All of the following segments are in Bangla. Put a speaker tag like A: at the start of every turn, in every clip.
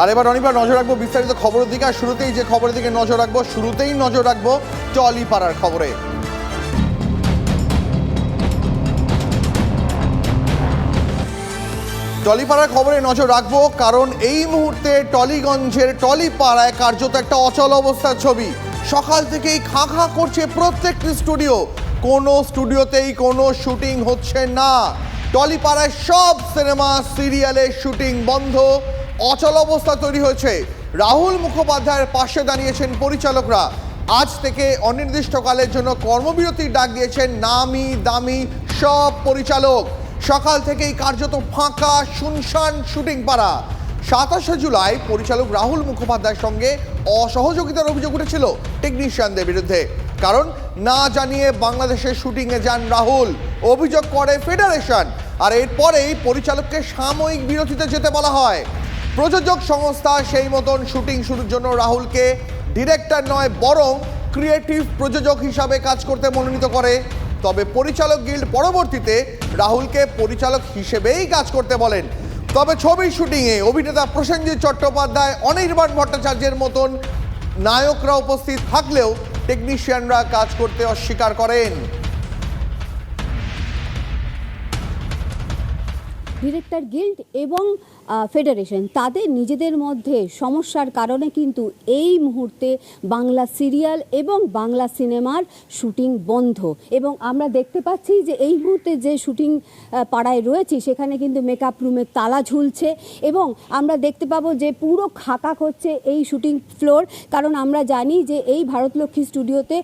A: আর এবার অনিবার নজর রাখব বিস্তারিত খবরের দিকে, আর শুরুতেই যে খবরের দিকে নজর রাখব, শুরুতেই নজর রাখব টলিপাড়ার খবরে। টলিপাড়ার খবরে নজর রাখব, কারণ এই মুহূর্তে টলিগঞ্জের টলিপাড়ায় কার্যত একটা অচল অবস্থার ছবি। সকাল থেকেই খাঁ খাঁ করছে প্রত্যেকটি স্টুডিও। কোনো স্টুডিওতেই কোনো শুটিং হচ্ছে না। টলিপাড়ায় সব সিনেমা সিরিয়ালের শুটিং বন্ধ। অচল অবস্থা তৈরি হয়েছে। রাহুল মুখোপাধ্যায়ের পাশে দাঁড়িয়েছেন পরিচালকরা। আজ থেকে অনির্দিষ্টকালের জন্য কর্মবিরতির ডাক দিয়েছেন নামি দামি সব পরিচালক। সকাল থেকেই কার্যত ফাঁকা, শুনশান শুটিং পাড়া। সাতাশে জুলাই পরিচালক রাহুল মুখোপাধ্যায়ের সঙ্গে অসহযোগিতার অভিযোগ উঠেছিল টেকনিশিয়ানদের বিরুদ্ধে। কারণ, না জানিয়ে বাংলাদেশের শুটিংয়ে যান রাহুল, অভিযোগ করে ফেডারেশন। আর এরপরেই পরিচালককে সাময়িক বিরতিতে যেতে বলা হয়। প্রযোজক সংস্থা সেই মতন শুটিং শুরুর জন্য রাহুলকে ডিরেক্টর নয়, বরং ক্রিয়েটিভ প্রযোজক হিসাবে কাজ করতে মনোনীত করে। তবে পরিচালক গিল্ড পরবর্তীতে রাহুলকে পরিচালক হিসেবেই কাজ করতে বলেন। তবে ছবির শুটিংয়ে অভিনেতা প্রসেনজিৎ চট্টোপাধ্যায়, অনির্বাণ ভট্টাচার্যের মতন নায়করা উপস্থিত থাকলেও টেকনিশিয়ানরা কাজ করতে অস্বীকার করেন।
B: ডিরেক্টর গিল্ড এবং ফেডারেশন। তাদের নিজেদের মধ্যে সমস্যার কারণে কিন্তু এই মুহূর্তে বাংলা সিরিয়াল এবং বাংলা সিনেমার শুটিং বন্ধ। এবং আমরা দেখতে পাচ্ছি যে এই মুহূর্তে যে শুটিং পাড়ায় রয়েছে, সেখানে কিন্তু মেকআপ রুমের তালা ঝুলছে এবং আমরা দেখতে পাবো যে পুরো খাকা করছে এই শুটিং ফ্লোর। কারণ আমরা জানি যে এই ভারতলক্ষ্মী স্টুডিওতে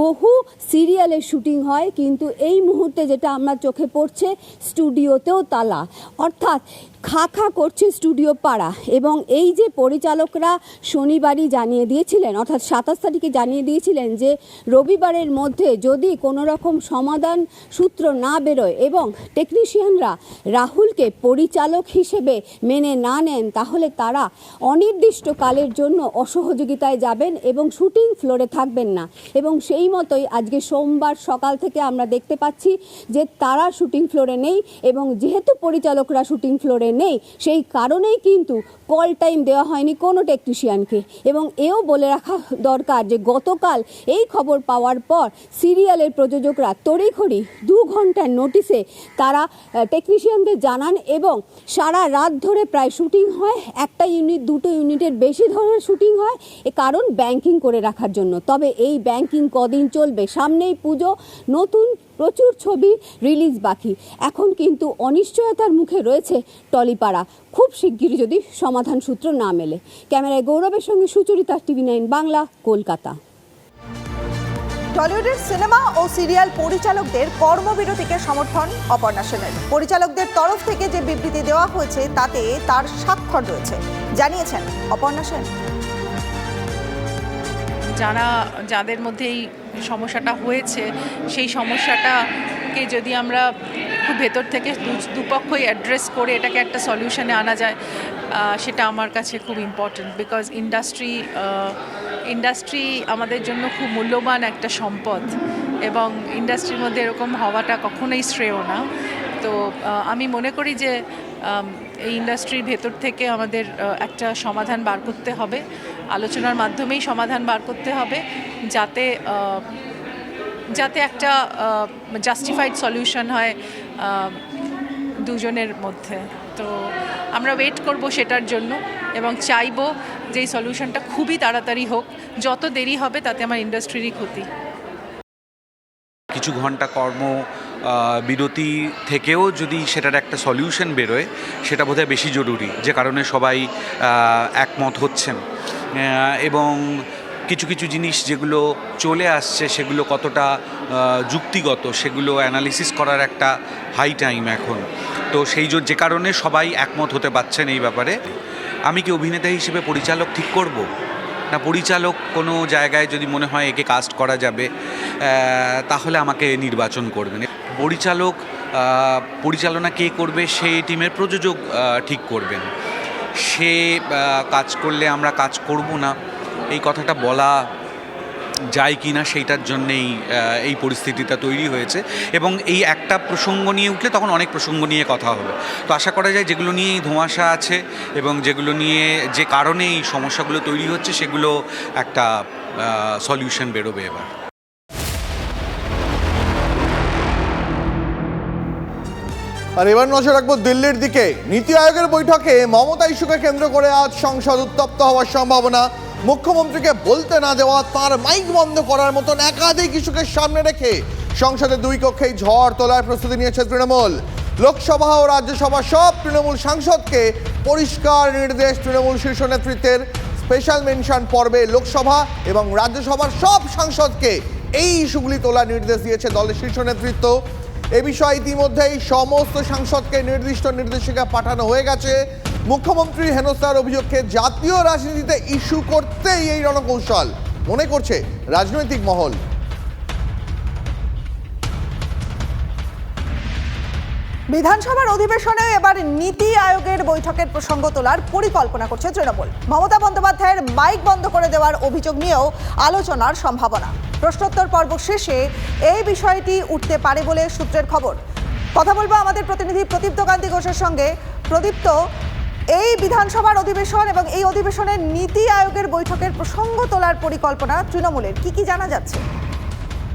B: বহু সিরিয়ালের শুটিং হয়, কিন্তু এই মুহূর্তে যেটা আমরা চোখে পড়ছে, স্টুডিওতেও তালা। অর্থাৎ খা খা করছে স্টুডিও পাড়া এবং এই যে পরিচালকরা শনিবারই জানিয়ে দিয়েছিলেন, অর্থাৎ সাতাশ তারিখে জানিয়ে দিয়েছিলেন যে রবিবারের মধ্যে যদি কোনো রকম সমাধান সূত্র না বেরোয় এবং টেকনিশিয়ানরা রাহুলকে পরিচালক হিসেবে মেনে না নেন, তাহলে তারা অনির্দিষ্টকালের জন্য অসহযোগিতায় যাবেন এবং শুটিং ফ্লোরে থাকবেন না। এবং সেই মতোই আজকে সোমবার সকাল থেকে আমরা দেখতে পাচ্ছি যে তারা শুটিং ফ্লোরে নেই এবং যেহেতু পরিচালকরা শুটিং ফ্লোরে নেই। সেই কারণেই কিন্তু কল টাইম দেওয়া হয়নি কোনো টেকনিশিয়ানকে এবং এও বলে রাখা দরকার যে, গতকাল এই খবর পাওয়ার পর সিরিয়ালের প্রযোজকরা তড়িঘড়ি দু ঘণ্টার নোটিশে তারা টেকনিশিয়ানদের জানান এবং সারা রাত ধরে প্রায় শুটিং হয়। একটা ইউনিট দুটো ইউনিটের বেশি ধরনের শুটিং হয়। এ কারণ ব্যাংকিং করে রাখার জন্য। তবে এই ব্যাংকিং কদিন চলবে? সামনেই পুজো। নতুন প্রচুর ছবি রিলিজ বাকি। এখন কিন্তু অনিশ্চয়তার মুখে রয়েছে টলিপাড়া। খুব শিগগিরই যদি সমাধান সূত্র না মেলে। ক্যামেরায় গৌরবের সঙ্গে সুচরিতা টিভি নাইন বাংলা কলকাতা।
C: টলিউডের সিনেমা ও সিরিয়াল পরিচালকদের কর্মবিরতিকে সমর্থন অপর্ণা সেনের। পরিচালকদের তরফ থেকে যে বিবৃতি দেওয়া হয়েছে তাতে তার স্বাক্ষর রয়েছে। জানিয়েছেন অপর্ণা সেন।
D: যারা যাদের মধ্যে এই সমস্যাটা হয়েছে, সেই সমস্যাটাকে যদি আমরা খুব ভেতর থেকে দুপক্ষই অ্যাড্রেস করে এটাকে একটা সলিউশনে আনা যায় সেটা আমার কাছে খুব ইম্পর্টেন্ট বিকজ ইন্ডাস্ট্রি ইন্ডাস্ট্রি আমাদের জন্য খুব মূল্যবান একটা সম্পদ এবং ইন্ডাস্ট্রির মধ্যে এরকম হওয়াটা কখনোই শ্রেয় না। তো আমি মনে করি যে এই ইন্ডাস্ট্রির ভেতর থেকে আমাদের একটা সমাধান বার করতে হবে। আলোচনার মাধ্যমেই সমাধান বার করতে হবে যাতে যাতে একটা জাস্টিফাইড সলিউশন হয় দুজনের মধ্যে। তো আমরা ওয়েট করব সেটার জন্য এবং চাইব যে এই সলিউশনটা খুবই তাড়াতাড়ি হোক। যত দেরি হবে তাতে আমার ইন্ডাস্ট্রিরই ক্ষতি।
E: কিছু ঘণ্টা কর্ম বিরতি থেকেও যদি সেটার একটা সলিউশন বেরোয়, সেটা বোধহয় বেশি জরুরি। যে কারণে সবাই একমত হচ্ছেন। এবং কিছু কিছু জিনিস যেগুলো চলে আসছে, সেগুলো কতটা যুক্তিগত, সেগুলো অ্যানালিসিস করার একটা হাই টাইম এখন। তো সেই যে কারণে সবাই একমত হতে পারছেন এই ব্যাপারে। আমি কি অভিনেতা হিসেবে পরিচালক ঠিক করব? না, পরিচালক কোনো জায়গায় যদি মনে হয় একে কাস্ট করা যাবে তাহলে আমাকে নির্বাচন করবেন। পরিচালক পরিচালনা কে করবে, সেই টিমের প্রযোজক ঠিক করবেন। সে কাজ করলে আমরা কাজ করব না। এই কথাটা বলা যায় কি না সেইটার জন্যেই এই পরিস্থিতিটা তৈরি হয়েছে এবং এই একটা প্রসঙ্গ নিয়ে উঠলে তখন অনেক প্রসঙ্গ নিয়ে কথা হবে। তো আশা করা যায় যেগুলো নিয়ে এই ধোঁয়াশা আছে এবং যেগুলো নিয়ে যে কারণে এই সমস্যাগুলো তৈরি হচ্ছে সেগুলো একটা সলিউশন বেরোবে এবার।
A: আর এবার নজর রাখব দিল্লির দিকে। নীতি আয়োগের বৈঠকে মমতা ইস্যুকে কেন্দ্র করে আজ সংসদ উত্তপ্ত হওয়ার সম্ভাবনা। মুখ্যমন্ত্রীকে বলতে না দেওয়া, তার মাইক বন্ধ করার মতন একাধিক ইস্যুকে সামনে রেখে সংসদে দুই কক্ষেই ঝড় তোলার প্রস্তুতি নিয়েছে তৃণমূল। লোকসভা ও রাজ্যসভা সব তৃণমূল সাংসদকে পরিষ্কার নির্দেশ তৃণমূল শীর্ষ নেতৃত্বের স্পেশাল মেনশন পর্বে লোকসভা এবং রাজ্যসভার সব সাংসদকে এই ইস্যুগুলি তোলার নির্দেশ দিয়েছে দলের শীর্ষ নেতৃত্ব। এ বিষয়ে ইতিমধ্যেই সমস্ত সাংসদকে নির্দিষ্ট নির্দেশিকা পাঠানো হয়ে গেছে। মুখ্যমন্ত্রী হেনস্থার অভিযোগকে জাতীয় রাজনীতিতে ইস্যু করতেই এই রণকৌশল। মনে করছে রাজনৈতিক মহল।
C: বিধানসভার অধিবেশনে এবার নীতি আয়োগের বৈঠকের প্রসঙ্গ তোলার পরিকল্পনা করছে তৃণমূল। মমতা বন্দ্যোপাধ্যায়ের মাইক বন্ধ করে দেওয়ার অভিযোগ নিয়েও আলোচনার সম্ভাবনা। প্রশ্নোত্তর পর্ব শেষে এই বিষয়টি উঠতে পারে বলে সূত্রের খবর। কথা বলব আমাদের প্রতিনিধি প্রদীপ্ত কান্তি ঘোষের সঙ্গে। প্রদীপ্ত, এই বিধানসভার অধিবেশন এবং এই অধিবেশনের নীতি আয়োগের বৈঠকের প্রসঙ্গ তোলার পরিকল্পনা তৃণমূলের। কি কি জানা যাচ্ছে?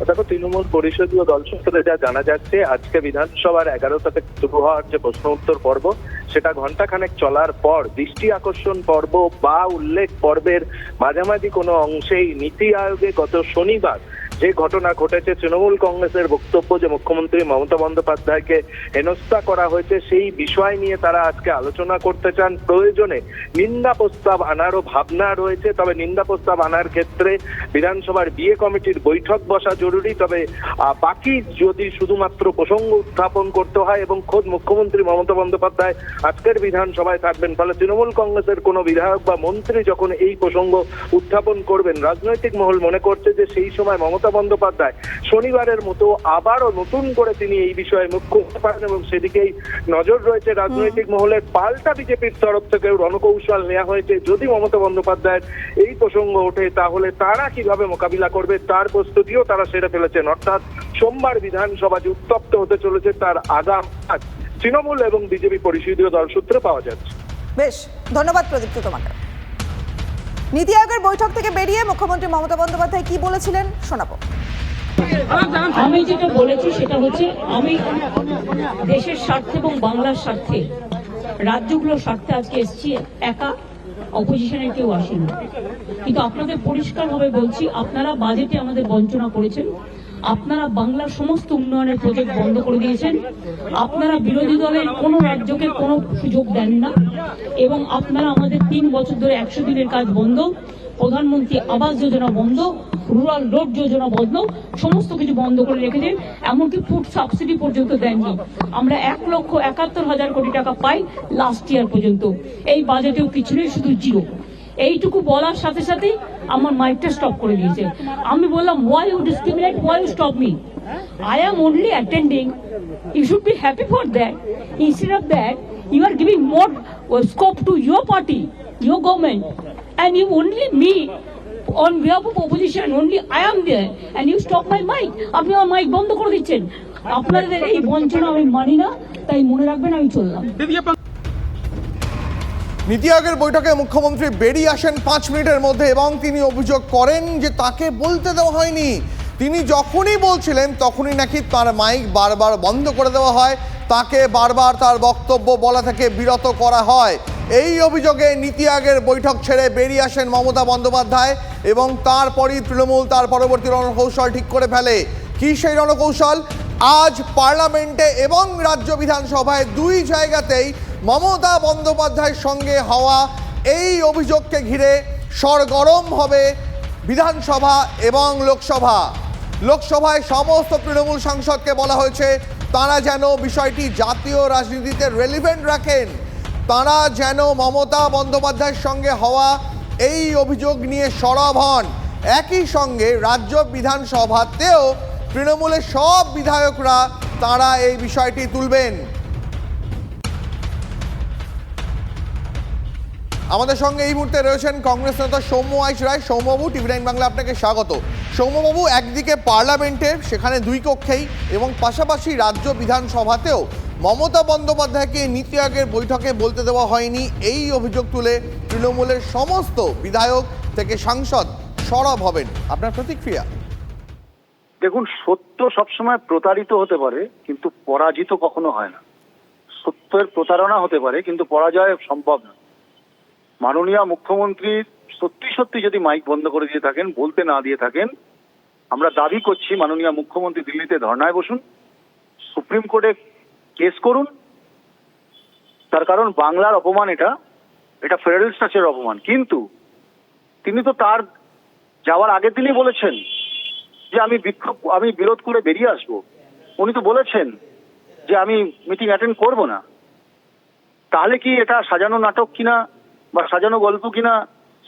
F: দেখো, তৃণমূল পরিষদীয় দল সূত্রে যা জানা যাচ্ছে, আজকে বিধানসভার এগারো থেকে শুরু হওয়ার যে প্রশ্ন উত্তর পর্ব, সেটা ঘন্টাখানেক চলার পর, দৃষ্টি আকর্ষণ পর্ব বা উল্লেখ পর্বের মাঝামাঝি কোনো অংশেই নীতি আয়োগে গত শনিবার যে ঘটনা ঘটেছে, তৃণমূল কংগ্রেসের বক্তব্য যে মুখ্যমন্ত্রী মমতা বন্দ্যোপাধ্যায়কে হেনস্থা করা হয়েছে, সেই বিষয় নিয়ে তারা আজকে আলোচনা করতে চান। প্রয়োজনে নিন্দা প্রস্তাব আনারও ভাবনা রয়েছে, তবে নিন্দা প্রস্তাব আনার ক্ষেত্রে বিধানসভার বিয়ে কমিটির বৈঠক বসা জরুরি। তবে বাকি যদি শুধুমাত্র প্রসঙ্গ উত্থাপন করতে হয় এবং খোদ মুখ্যমন্ত্রী মমতা বন্দ্যোপাধ্যায় আজকের বিধানসভায় থাকবেন ফলে তৃণমূল কংগ্রেসের কোনো বিধায়ক বা মন্ত্রী যখন এই প্রসঙ্গ উত্থাপন করবেন, রাজনৈতিক মহল মনে করছে যে সেই সময় মমতা বন্দ্যোপাধ্যায়। শনিবারের মতো আবারও নতুন করে তিনি এই বিষয়ে মুখ্য হতে পারেন এবং সেদিকেই নজর রয়েছে রাজনৈতিক মহলের। পাল্টা বিজেপির তরফ থেকেও রণকৌশল নেওয়া হয়েছে। যদি মমতা বন্দ্যোপাধ্যায়ের এই প্রসঙ্গ ওঠে তাহলে তারা কীভাবে মোকাবিলা করবে তার প্রস্তুতিও তারা সেরে ফেলেছেন। অর্থাৎ সোমবার বিধানসভা যে উত্তপ্ত হতে চলেছে তার আগাম তৃণমূল এবং বিজেপি পরিষদীয় দল সূত্রে পাওয়া যাচ্ছে।
C: বেশ ধন্যবাদ প্রদীপ্ত তোমাকে। নীতি আয়োগের বৈঠক থেকে বেরিয়ে মুখ্যমন্ত্রী মমতা বন্দ্যোপাধ্যায় কি বলেছিলেন শোনাবো।
G: আমি যেটা বলেছি সেটা হচ্ছে আমি দেশের স্বার্থে এবং বাংলার স্বার্থে রাজ্যগুলোর স্বার্থে আজকে এসছি, একা অপোজিশনের কেউ আসেনি। কিন্তু আপনাদের পরিষ্কারভাবে বলছি, আপনারা বাজেটে আমাদের বঞ্চনা করেছেন। আপনারা বাংলার সমস্ত উন্নয়নের প্রজেক্ট বন্ধ করে দিয়েছেন। আপনারা বিরোধী দলের কোনো রাজ্যকে কোনো সুযোগ দেন না। এবং আপনারা আমাদের তিন বছর ধরে একশো দিনের কাজ বন্ধ। প্রধানমন্ত্রী আবাস যোজনা বন্ধ রুরাল রোড যোজনা বন্ধ, সমস্ত কিছু বন্ধ করে রেখেছেন। এমনকি ফুড সাবসিডি পর্যন্ত দেননি। আমরা এক লক্ষ একাত্তর হাজার কোটি টাকা পাই লাস্ট ইয়ার পর্যন্ত। এই বাজেটেও কিছু নেই, শুধু জিরো এইটুকু বলার সাথে সাথেই আমার মাইকটা স্টপ করে দিয়েছে। আমি বললাম why you discriminate why you stop me I am only attending you should be happy for that instead of that are giving more uh, scope to your party, your government, and you only me on behalf of opposition, only I am there, and you stop my mic. আপনি আমার মাইক বন্ধ করে দিচ্ছেন। আপনাদের এই বঞ্চনা আমি মানি না তাই মনে রাখবেন আমি চললাম।
A: নীতি আয়োগের বৈঠকে মুখ্যমন্ত্রী বেরিয়ে আসেন পাঁচ মিনিটের মধ্যে এবং তিনি অভিযোগ করেন যে তাকে বলতে দেওয়া হয়নি। তিনি যখনই বলছিলেন তখনই নাকি তার মাইক বারবার বন্ধ করে দেওয়া হয়। তাকে বারবার তার বক্তব্য বলা থেকে বিরত করা হয়। এই অভিযোগে নীতি আয়োগের বৈঠক ছেড়ে বেরিয়ে আসেন মমতা বন্দ্যোপাধ্যায় এবং তারপরই তৃণমূল তার পরবর্তী রণকৌশল ঠিক করে ফেলে। কি সেই রণকৌশল? আজ পার্লামেন্টে এবং রাজ্য বিধানসভায় দুই জায়গাতেই মমতা বন্দ্যোপাধ্যায়ের সঙ্গে হওয়া এই অভিযোগকে ঘিরে সরগরম হবে বিধানসভা এবং লোকসভা। লোকসভায় সমস্ত তৃণমূল সাংসদকে বলা হয়েছে, তারা যেন বিষয়টি জাতীয় রাজনীতিতে রেলিভেন্ট রাখেন। তারা যেন মমতা বন্দ্যোপাধ্যায়ের সঙ্গে হওয়া এই অভিযোগ নিয়ে সরব হন। একই সঙ্গে রাজ্য বিধানসভাতেও তৃণমূলের সব বিধায়করা তারা এই বিষয়টি তুলবেন। আমাদের সঙ্গে এই মুহূর্তে রয়েছেন কংগ্রেস নেতা সৌম্য আইচ রায়। সৌম্যবাবু, টিভি নাইন বাংলা আপনাকে স্বাগত। সৌম্যবাবু, একদিকে পার্লামেন্টে, সেখানে দুই কক্ষেই এবং পাশাপাশি রাজ্য বিধানসভাতেও মমতা বন্দ্যোপাধ্যায়কে নীতি আয়োগের বৈঠকে বলতে দেওয়া হয়নি। এই অভিযোগ তুলে তৃণমূলের সমস্ত বিধায়ক থেকে সাংসদ সরব হবেন। আপনার প্রতিক্রিয়া?
H: দেখুন, সত্য সবসময় প্রতারিত হতে পারে, কিন্তু পরাজিত কখনো হয় না। সত্যের প্রতারণা হতে পারে, কিন্তু পরাজয় সম্ভব না। মাননীয় মুখ্যমন্ত্রী সত্যি সত্যি যদি মাইক বন্ধ করে দিয়ে থাকেন, বলতে না দিয়ে থাকেন, আমরা দাবি করছি মাননীয় মুখ্যমন্ত্রী দিল্লিতে ধর্নায় বসুন, সুপ্রিম কোর্টে কেস করুন। তার কারণ বাংলার অপমান এটা এটা ফেডারেল স্ট্রাকচারের অপমান। কিন্তু তিনি তো তার যাওয়ার আগের দিনই বলেছেন যে আমি বিক্ষোভ, আমি বিরোধ করে বেরিয়ে আসব। উনি তো বলেছেন যে আমি মিটিং অ্যাটেন্ড করব না। তাহলে কি এটা সাজানো নাটক কিনা বা সাজানো গল্প কিনা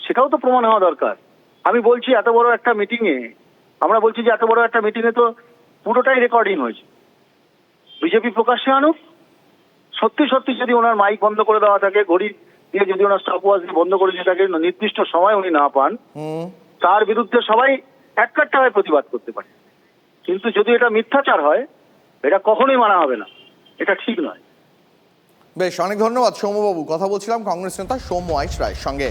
H: সেটাও তো প্রমাণ হওয়া দরকার। আমি বলছি এত বড় একটা মিটিংয়ে আমরা বলছি যে এত বড় একটা মিটিংয়ে তো পুরোটাই রেকর্ডিং হয়েছে। বিজেপি প্রকাশ্যে আনুক সত্যি সত্যি যদি ওনার মাইক বন্ধ করে দেওয়া থাকে ঘড়ি দিয়ে যদি ওনার স্টপ ওয়াচ বন্ধ করে দিয়ে থাকে নির্দিষ্ট সময় উনি না পান তার বিরুদ্ধে সবাই এক হয়ে প্রতিবাদ করতে পারে। কিন্তু যদি এটা মিথ্যাচার হয় এটা কখনোই মানা হবে না। এটা ঠিক নয়।
A: বেশ অনেক ধন্যবাদ সৌম্যবাবু। কথা বলছিলাম কংগ্রেস নেতা সৌম্য আইস রায়ের সঙ্গে।